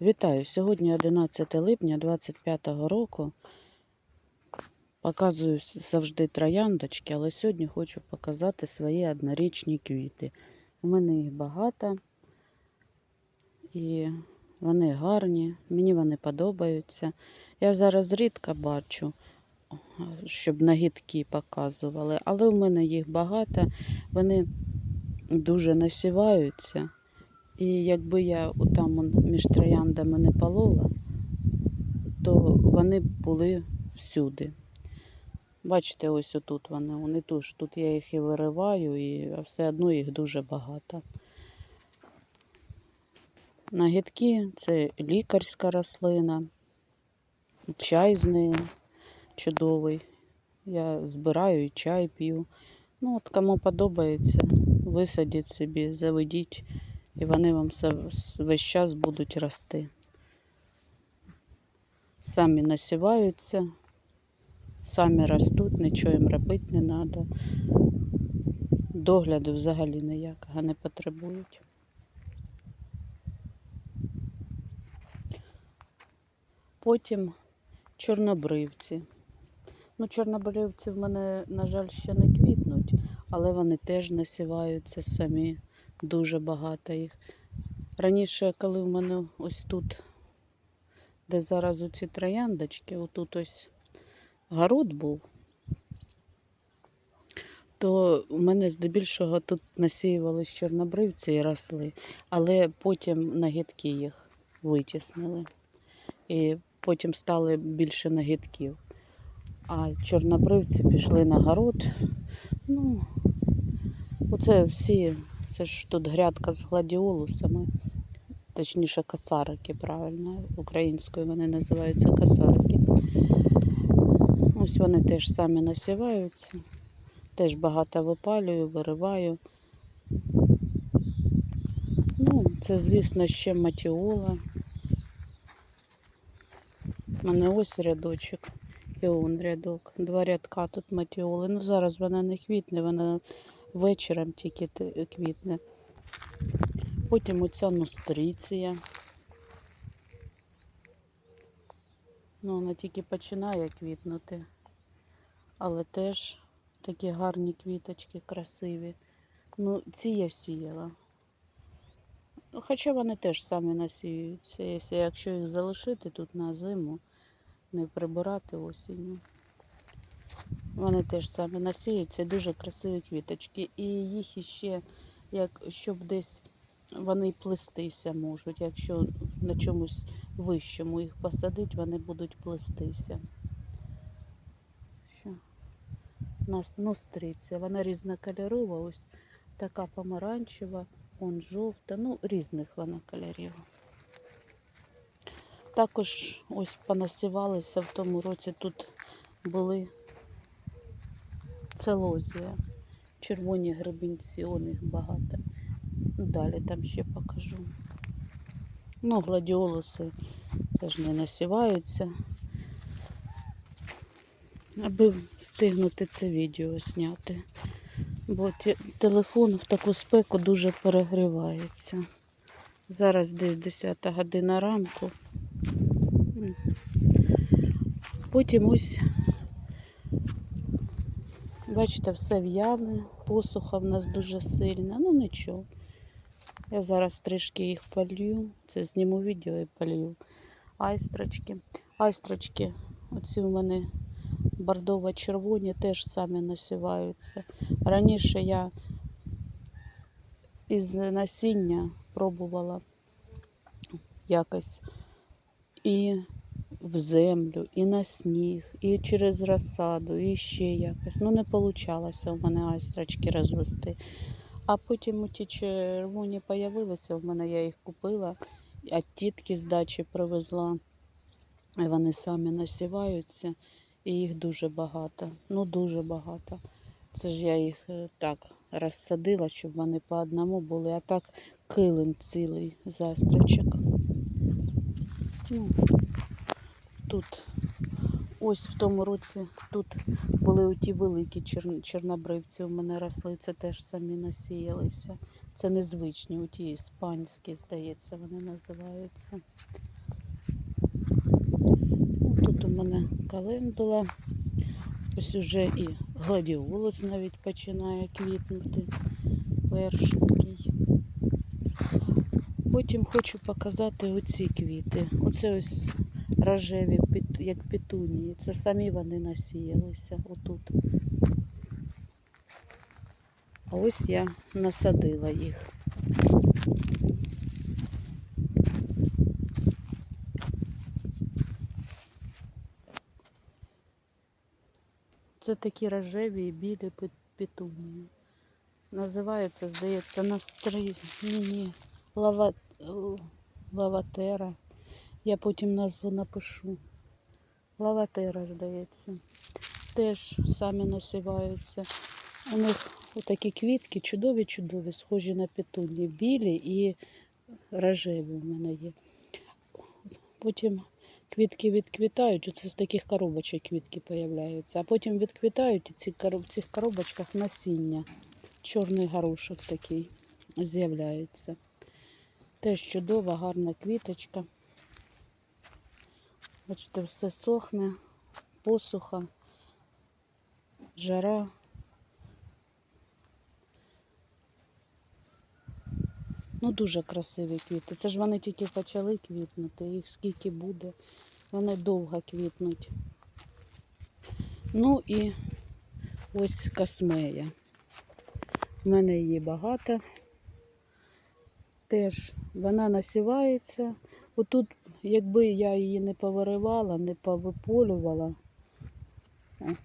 Вітаю! Сьогодні 11 липня 25 року. Показую завжди трояндочки, але сьогодні хочу показати свої однорічні квіти. У мене їх багато і вони гарні, мені вони подобаються. Я зараз рідко бачу, щоб нагідки показували, але в мене їх багато, вони дуже насіваються. І якби я там між трояндами не полола, то вони були всюди. Бачите, ось отут вони, вони тут, тут я їх і вириваю, і все одно їх дуже багато. Нагідки це лікарська рослина, чай з неї чудовий. Я збираю і чай п'ю. Ну, от кому подобається, висадіть собі, заведіть і вони вам все- весь час будуть рости. Самі насіваються, самі ростуть, нічого їм робити не треба. Догляду взагалі ніякого не потребують. Потім чорнобривці. Ну, чорнобривці в мене, на жаль, ще не квітнуть, але вони теж насіваються самі дуже багато їх. Раніше, коли в мене ось тут, де зараз оці трояндочки, отут ось город був, то у мене здебільшого тут насіювались чорнобривці і росли, але потім нагідки їх витіснили. І потім стали більше нагідків. А чорнобривці пішли на город. Ну, оце всі це ж тут грядка з гладіолусами, точніше касарики, правильно, українською вони називаються касарики. Ось вони теж самі насіваються, теж багато випалюю, вириваю. Ну, це, звісно, ще матіола. У мене ось рядочок і он рядок. Два рядка тут матіоли. Ну, зараз вона не квітне, вона вечором тільки квітне. Потім оця нустриція. Ну, вона тільки починає квітнути. Але теж такі гарні квіточки, красиві. Ну, ці я сіяла. Ну, Хоча вони теж самі насіюються, якщо їх залишити тут на зиму, не прибирати осінню. Вони теж самі насіються, дуже красиві квіточки. І їх іще, як щоб десь вони плестися можуть. Якщо на чомусь вищому їх посадить, вони будуть плестися. Що? У нас нустриця, вона різнокольорова, ось така помаранчева, он жовта, ну різних вона кольорів. Також ось понасівалися в тому році тут були целозія, червоні гребінці, у них багато. Далі там ще покажу. Ну, гладіолуси теж не насіваються. Аби встигнути це відео зняти. Бо телефон в таку спеку дуже перегрівається. Зараз десь 10 година ранку. Потім ось, бачите, все в'яне, посуха в нас дуже сильна. Ну нічого. Я зараз трішки їх полью. Це зніму відео і полью. Айстрочки. Айстрочки, оці у мене бордово-червоні, теж самі насіваються. Раніше я із насіння пробувала якось і в землю, і на сніг, і через розсаду, і ще якось. Ну, не вийшло у мене айстрочки розвести. А потім ті червоні появилися в мене, я їх купила, а тітки з дачі привезла. І вони самі насіваються, і їх дуже багато. Ну, дуже багато. Це ж я їх е, так розсадила, щоб вони по одному були, а так килим цілий застрочок. Ну, тут ось в тому році тут були оті великі чер... чорнобривці у мене росли, це теж самі насіялися. Це незвичні, оті іспанські, здається, вони називаються. Ну, Тут у мене календула. Ось уже і гладіолус навіть починає квітнути. Першенький. Потім хочу показати оці квіти. Оце ось рожеві, як петунії. Це самі вони насіялися отут. А ось я насадила їх. Це такі рожеві і білі пет- петунії. Називається, здається, настрій. Ні, ні. Лава... Лаватера. Я потім назву напишу. Лаватера, здається. Теж самі насіваються. У них такі квітки чудові-чудові, схожі на петунії. Білі і рожеві у мене є. Потім квітки відквітають, оце з таких коробочок квітки появляються, а потім відквітають і в цих коробочках насіння. Чорний горошок такий з'являється. Теж чудова, гарна квіточка. Бачите, все сохне, посуха, жара. Ну, дуже красиві квіти. Це ж вони тільки почали квітнути, їх скільки буде. Вони довго квітнуть. Ну і ось космея. У мене її багато. Теж вона насівається. Отут, якби я її не повиривала, не повиполювала,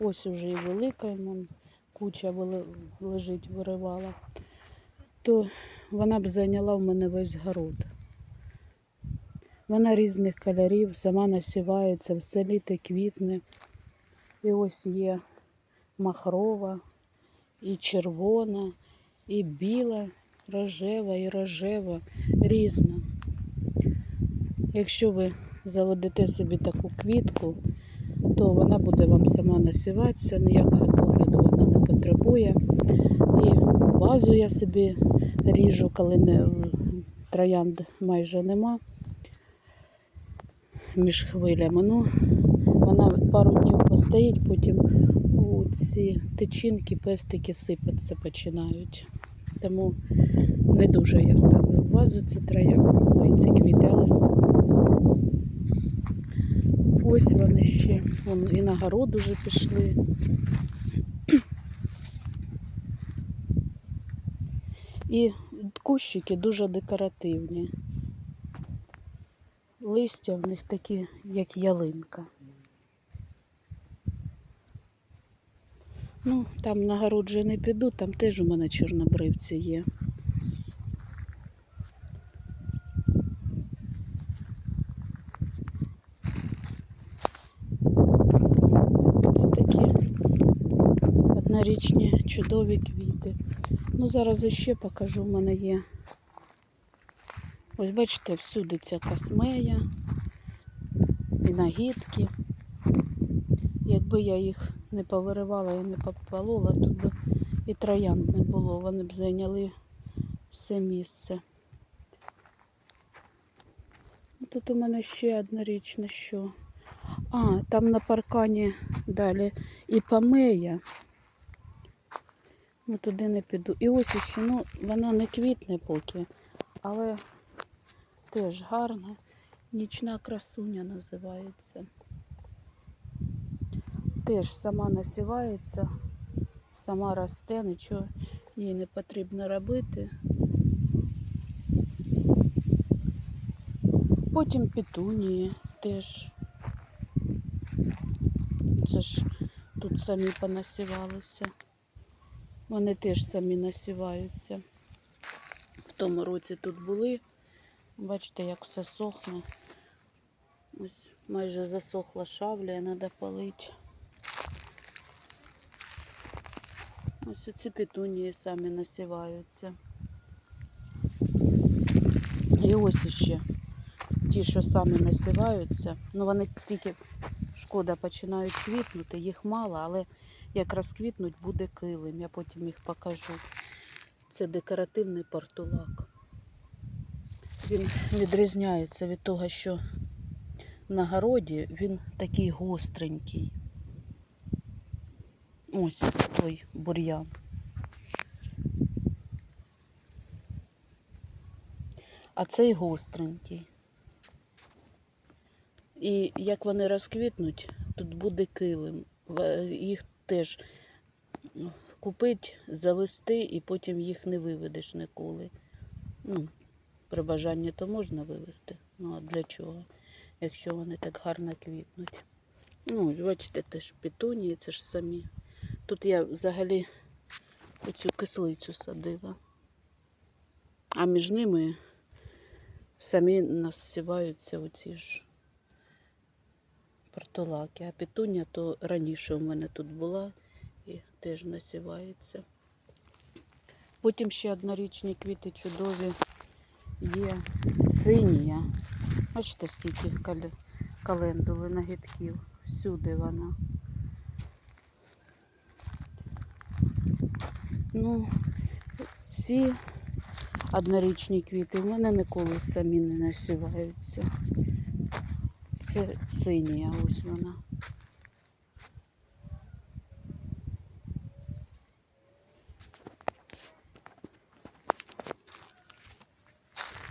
ось уже і велика куча лежить, виривала, то вона б зайняла в мене весь город. Вона різних кольорів, сама насівається, все літо квітне. І ось є махрова, і червона, і біла, рожева, і рожева, різна. Якщо ви заведете собі таку квітку, то вона буде вам сама насіватися, ніякого догляду вона не потребує. І вазу я собі ріжу, коли не, троянд майже нема між хвилями. Ну, вона пару днів постоїть, потім ці тичинки, пестики сипатися починають. Тому не дуже я ставлю вазу ці троянди, ці квіти, але ставлю. Ось вони ще. Вон і на город уже пішли. І кущики дуже декоративні. Листя в них такі, як ялинка. Ну, там на город же не піду, там теж у мене чорнобривці є. Це такі однорічні чудові квіти. Ну, зараз іще покажу, в мене є. Ось бачите, всюди ця космея і нагідки. Якби я їх не повиривала і не попалола, тут би і троянд не було. Вони б зайняли все місце. Ну, Тут у мене ще однорічне що. А, там на паркані далі і памея. Ну, туди не піду. І ось ще, ну, вона не квітне поки, але теж гарна. Нічна красуня називається. Теж сама насівається, сама росте, нічого їй не потрібно робити. Потім петунії теж. Це ж тут самі понасівалися. Вони теж самі насіваються. В тому році тут були. Бачите, як все сохне. Ось майже засохла шавля, треба полити. Ось оці петунії самі насіваються. І ось іще ті, що самі насіваються, ну вони тільки шкода починають квітнути, їх мало, але як розквітнуть, буде килим. Я потім їх покажу. Це декоративний портулак. Він відрізняється від того, що на городі він такий гостренький. Ось той бур'ян. А цей гостренький. І як вони розквітнуть, тут буде килим. Їх теж купити, завести і потім їх не виведеш ніколи. Ну, при бажанні то можна вивезти. Ну а для чого? Якщо вони так гарно квітнуть. Ну, бачите, теж петунії, це ж самі. Тут я взагалі оцю кислицю садила. А між ними самі насіваються оці ж портулаки. А петуня то раніше у мене тут була і теж насівається. Потім ще однорічні квіти чудові є цинія. Бачите, скільки кале- календули нагідків. Всюди вона. Ну, ці однорічні квіти в мене ніколи самі не насіваються. Це синія, ось вона.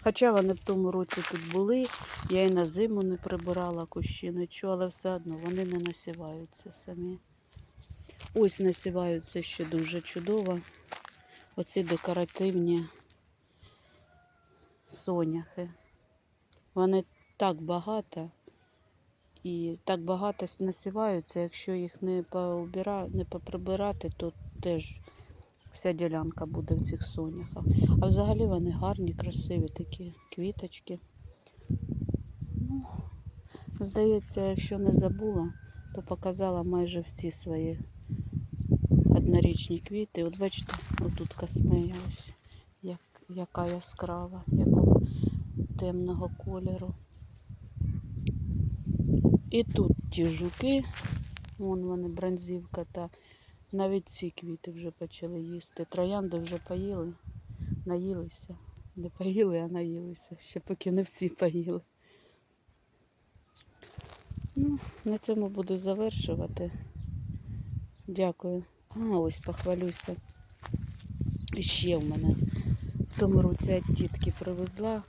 Хоча вони в тому році тут були, я і на зиму не прибирала кущі, нічого, але все одно вони не насіваються самі. Ось насіваються ще дуже чудово. Оці декоративні соняхи. Вони так багато і так багато насіваються, якщо їх не поубира... не поприбирати, то теж вся ділянка буде в цих соняхах. А взагалі вони гарні, красиві такі квіточки. Ну, здається, якщо не забула, то показала майже всі свої однорічні квіти. От бачите, отут космея як, яка яскрава, якого темного кольору. І тут ті жуки, вон вони, бронзівка та навіть ці квіти вже почали їсти. Троянди вже поїли, наїлися. Не поїли, а наїлися. Ще поки не всі поїли. Ну, на цьому буду завершувати. Дякую. А, ось похвалюся. Ще в мене в тому році від тітки привезла.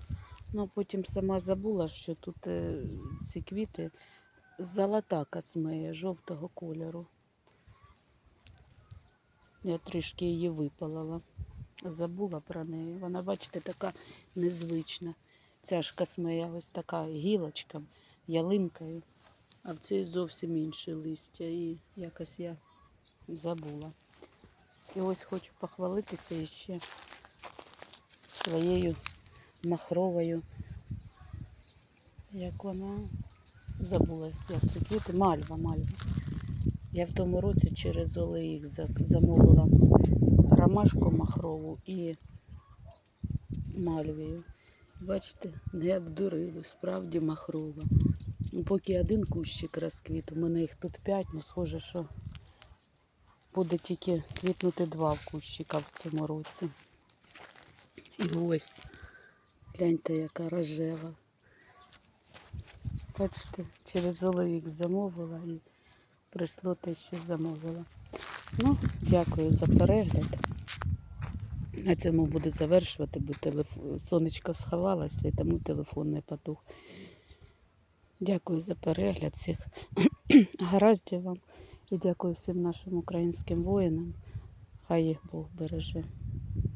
Ну, потім сама забула, що тут е, ці квіти золота космея жовтого кольору. Я трішки її випалила. Забула про неї. Вона, бачите, така незвична. Ця ж космея ось така гілочка, ялинкою, а в цій зовсім інше листя. І якось я забула. І ось хочу похвалитися ще своєю махровою. Як вона забула, як це квіти. Мальва, мальва. Я в тому році через OLX за- замовила ромашку махрову і мальвію. Бачите, не обдурили, справді махрова. Ну, поки один кущик розквіт, у мене їх тут п'ять, ну схоже, що буде тільки квітнути два кущика в цьому році. І ось, гляньте, яка рожева. Бачите, через OLX замовила і прийшло те, що замовила. Ну, дякую за перегляд. На цьому буду завершувати, бо телефон... сонечко сховалося і тому телефон не потух. Дякую за перегляд всіх. Гараздів вам і дякую всім нашим українським воїнам. Хай їх Бог береже.